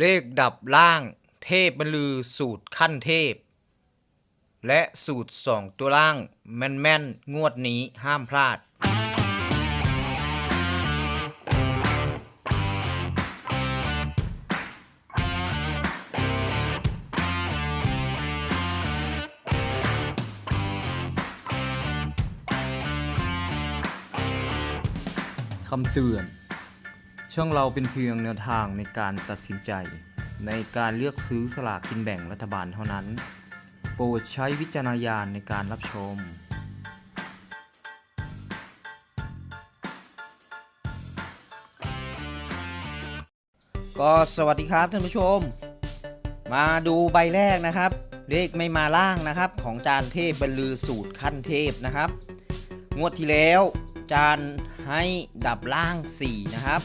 เลขดับล่าง เทพบรรลือสูตรขั้นเทพ และสูตรสองตัวล่าง แม่นๆ งวดนี้ห้ามพลาด คำเตือน ช่องเราเป็นเพียงแนวทางในการตัดสินใจ ในการเลือกซื้อสลากกินแบ่งรัฐบาลเท่านั้น โปรดใช้วิจารณญาณในการรับชม ก็สวัสดีครับท่านผู้ชม มาดูใบแรกนะครับ เลขไม่มาล่างนะครับ ของจานเทพบรรลือสูตรขั้นเทพนะครับ งวดที่แล้วจานให้ดับล่าง 4 นะครับ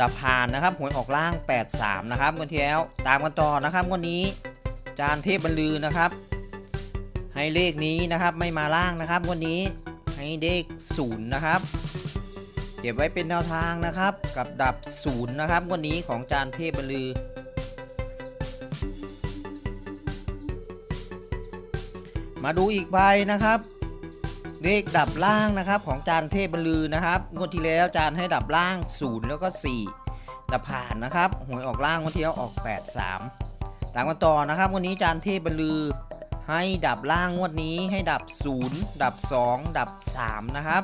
ดับผ่านนะครับหวยออกล่าง 83 นะครับงวดที่แล้วตามกันต่อนะครับงวดนี้ จานเทพบรรลือนะครับ ให้เลขนี้นะครับไม่มาล่างนะครับงวดนี้ให้เลข0นย์นะครับเก็บไว้เป็นแนวทางนะครับ กับดับ0นะครับงวดนี้ของจานเทพบรรลือ มาดูอีกใบนะครับ เลขดับล่างนะครับของจานเทพบรรลือนะครับงวดที่แล้วจานให้ดับล่าง 0 แล้วก็ 4 ดับผ่านนะครับหวยออกล่างงวดที่แล้วออก 83ต่ามกันต่อนะครับวันนี้จานเทพบรรลือ ให้ดับล่างงวดนี้ให้ดับ 0 ดับ 2 ดับ 3 นะครับ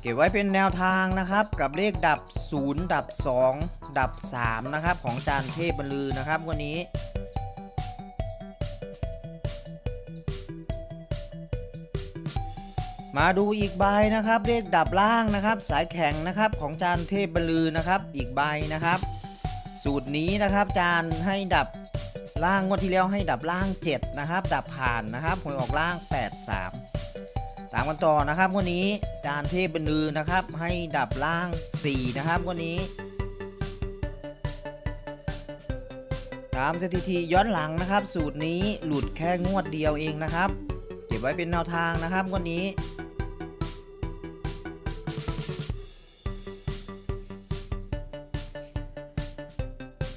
เก็บไว้เป็นแนวทางนะครับกับเลขดับ 0 ดับ 2 ดับ 3 นะครับ ของจานเทพบรรลือนะครับวันนี้ มาดูอีกใบนะครับเลขดับล่างนะครับ สายแข็งนะครับของจานเทพบรรลือนะครับ อีกใบนะครับ สูตรนี้นะครับจานให้ดับล่างงวดที่แล้วให้ดับล่าง 7 นะครับ ดับผ่านนะครับหวยออกล่าง 83 ตามกันต่อนะครับงวันนี้จานเทพบรรลือนะครับ ให้ดับล่าง 4 นะครับงวันนี้ตามสถิติย้อนหลังนะครับ สูตรนี้หลุดแค่งวดเดียวเองนะครับ เก็บไว้เป็นแนวทางนะครับวันนี้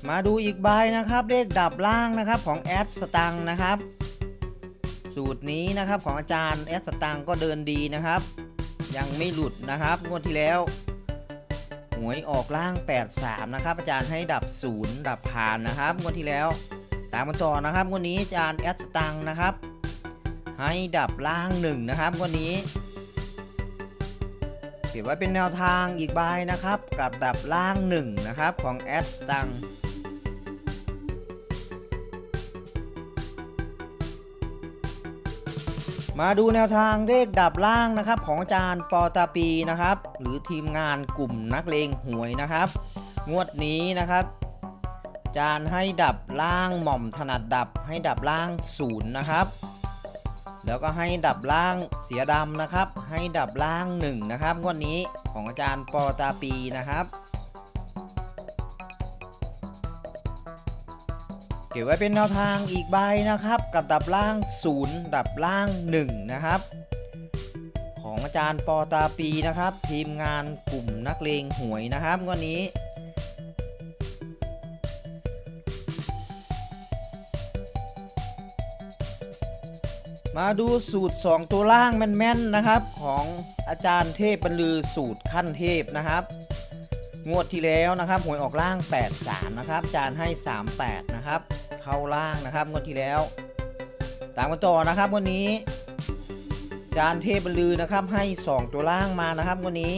มาดูอีกใบนะครับ เลขดับล่างนะครับของแอดสตังนะครับ สูตรนี้นะครับของอาจารย์แอดสตังก็เดินดีนะครับ ยังไม่หลุดนะครับงวดที่แล้วหวยออกล่าง 83 นะครับ อาจารย์ให้ดับ0ดับผ่านนะครับงวดที่แล้ว ตามกันต่อนะครับงวดนี้อาจารย์แอดสตังนะครับ ให้ดับล่าง1นะครับงวดนี้เก็บไว้เป็นแนวทางอีกใบนะครับ กับดับล่าง1นะครับของแอดสตังค์ มาดูแนวทางเลขดับล่างนะครับ ของอาจารย์ปอตาปีนะครับ หรือทีมงานกลุ่มนักเลงหวยนะครับ งวดนี้นะครับอาจารย์ให้ดับล่างหม่อมถนัดดับให้ดับล่างศูนย์นะครับ แล้วก็ให้ดับล่างเสียดำนะครับ ให้ดับล่างหนึ่งนะครับงวดนี้ของอาจารย์ปอตาปีนะครับ ก็บไว้เป็นแนวทางอีกใบนะครับ กับดับล่าง 0 ดับล่าง 1 นะครับ ของอาจารย์ปอตาปีนะครับ ทีมงานกลุ่มนักเลงหวยนะครับงวันนี้มาดูสูตร 2 ตัวล่างแม่นๆนะครับ ของอาจารย์เทพบรรลือสูตรขั้นเทพนะครับ งวดที่แล้วนะครับหวยออกล่าง 83 นะครับ อาจารย์ให้ 38 นะครับ เข้าล่างนะครับงวดที่แล้ว ตามกันต่อนะครับวันนี้ จารย์เทพบรรลือนะครับให้ 2 ตัวล่างมานะครับวันนี้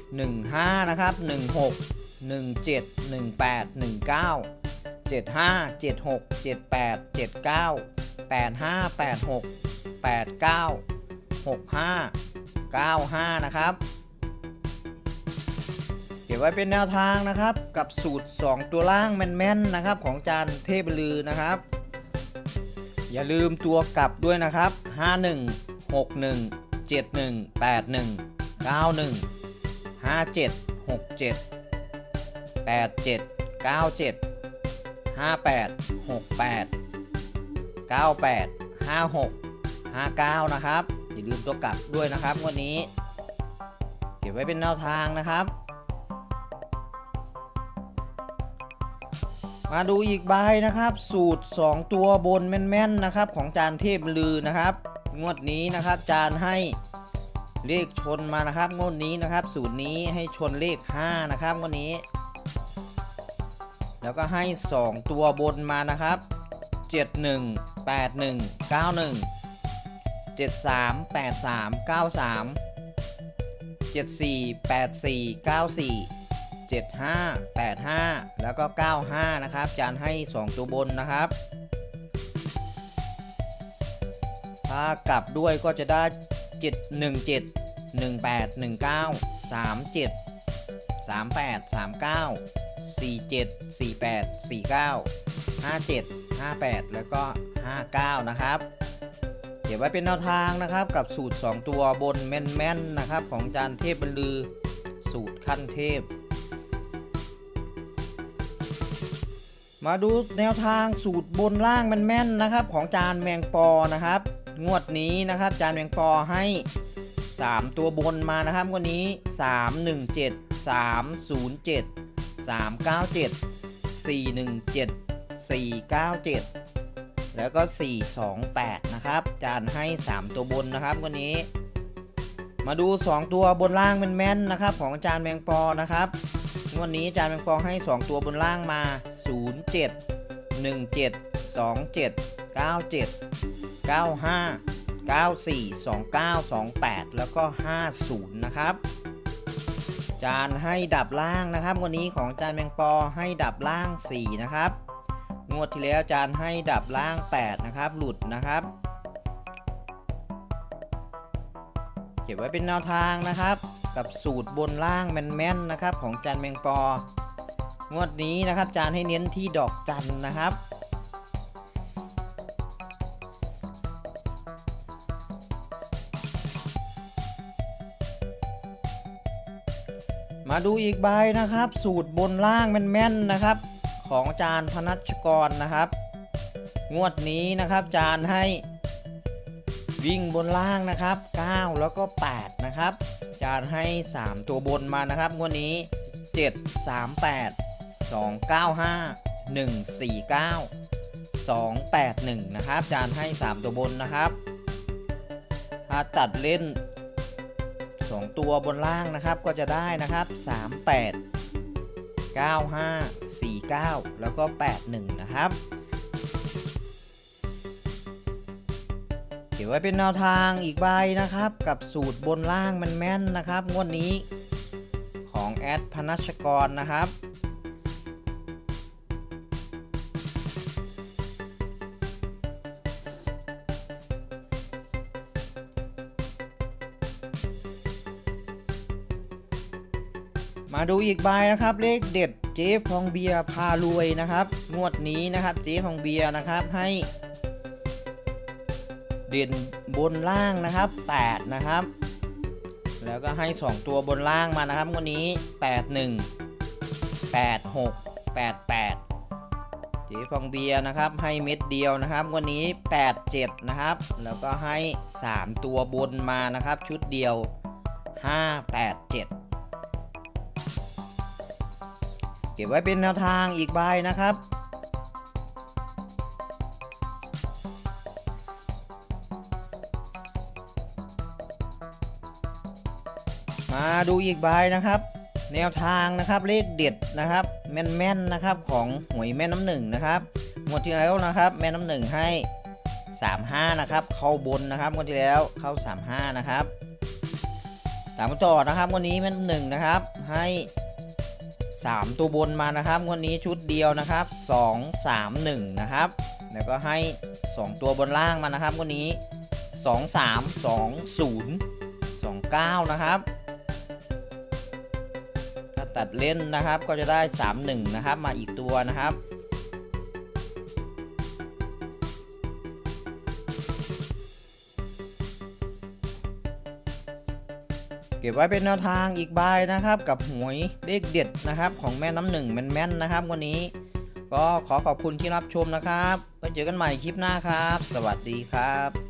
15 นะครับ 16 17 18 19 75 76 78 79 85 86 89 65 95 นะครับ ไว้เป็นแนวทางนะครับ กับสูตร 2 ตัวล่างแม่นๆนะครับ ของจานเทพลือนะครับ อย่าลืมตัวกลับด้วยนะครับ 51 61 71 81 91 57 67 87 97 58 68 98 56 59 นะครับ อย่าลืมตัวกลับด้วยนะครับวันนี้ เก็บไว้เป็นแนวทางนะครับ มาดูอีกใบนะครับ สูตร 2 ตัวบนแม่นๆนะครับ ของจานเทพลือนะครับ งวดนี้นะครับ จานให้เลขชนมานะครับ งวดนี้นะครับ สูตรนี้ให้ชนเลข 5 นะครับงวดนี้ แล้วก็ให้ 2 ตัวบนมานะครับ 71 81 91 73 83 93 74 84 94 75 85 แล้วก็ 95 นะครับ จานให้ 2 ตัวบนนะครับ ถ้ากลับด้วยก็จะได้ 717 18 19 37 38 39 47 48 49 57 58 แล้วก็ 59 นะครับ เก็บไว้เป็นแนวทางนะครับกับสูตร 2 ตัวบนแม่นๆนะครับ ของจานเทพบรรลือสูตรขั้นเทพ มาดูแนวทางสูตรบนล่างมันแม่นนะครับ ของจานแมงปอนะครับ งวดนี้นะครับจานแมงปอให้ 3 ตัวบนมานะครับงวดนี้ 317 307 397 417 497 แล้วก็ 428 นะครับจานให้ 3 ตัวบนนะครับวันนี้ มาดู 2 ตัวบนล่างแม่นๆนะครับ ของจารย์แมงปอนะครับ งวันนี้อาจารย์แมงปอให้ 2 ตัวบนล่างมา 07 17 27 97 95 94 29 28 แล้วก็ 50 นะครับจานให้ดับล่างนะครับวันนี้ของจานแมงปอให้ดับล่าง 4 นะครับ งวดที่แล้วจานให้ดับล่าง 8 นะครับ หลุดนะครับ เก็บไว้เป็นแนวทางนะครับ กับสูตรบนล่างแม่นๆนะครับ ของจานแมงปองวดนี้นะครับ จานให้เน้นที่ดอกจันนะครับ มาดูอีกใบนะครับ สูตรบนล่างแม่นๆนะครับ ของจารย์พนัชกรนะครับ งวดนี้นะครับจานให้ วิ่งบนล่างนะครับ 9 แล้วก็ 8 นะครับจานให้ 3 ตัวบนมานะครับงวดนี้ 7 3 8 2 9 5 1 4 9 2 8 1 นะครับจานให้ 3 ตัวบนนะครับถ้าตัดเล่น 2 ตัวบนล่างนะครับก็จะได้นะครับ 38 95 49 แล้วก็ 81 นะครับ ไว้เป็นแนวทางอีกใบนะครับ กับสูตรบนล่างมันแม่นนะครับงวดนี้ของแอดพนัชกรนะครับมาดูอีกใบนะครับ เลขเด็ดเจ๊ฟองเบียร์พารวยนะครับ งวดนี้นะครับ เจ๊ฟองเบียร์นะครับให้ เด่นบนล่างนะครับ 8 นะครับ แล้วก็ให้ 2 ตัวบนล่างมานะครับวันนี้ 81 86 88เจ๊ฟองเบียร์นะครับให้เม็ดเดียวนะครับวันนี้ 87 นะครับ แล้วก็ให้ 3 ตัวบนมานะครับ ชุดเดียว 587เก็บไว้เป็นแนวทางอีกใบนะครับ มาดูอีกใบนะครับ แนวทางนะครับเลขเด็ดนะครับ แม่นๆนะครับของหวยแม่น้ำหนึ่งนะครับงวดที่แล้วนะครับแม่น้ำหนึ่งให้ 35 นะครับ เข้าบนนะครับงวดที่แล้วเข้า 35 นะครับตามมาต่อนะครับวันนี้แม่น้ำหนึ่งนะครับให้ 3 ตัวบนมานะครับงวันนี้ชุดเดียวนะครับ 2 3 1 นะครับ แล้วก็ให้ 2 ตัวบนล่างมานะครับวันนี้ 2 3 2 0 2 9 นะครับ ตัดเล่นนะครับ ก็จะได้ 3 1 นะครับ มาอีกตัวนะครับเก็บไว้เป็นแนวทางอีกใบนะครับ กับหวยเลขเด็ดนะครับของแม่น้ำหนึ่งแม่นๆนะครับวันนี้ ก็ขอขอบคุณที่รับชมนะครับไว้เจอกันใหม่คลิปหน้าครับ สวัสดีครับ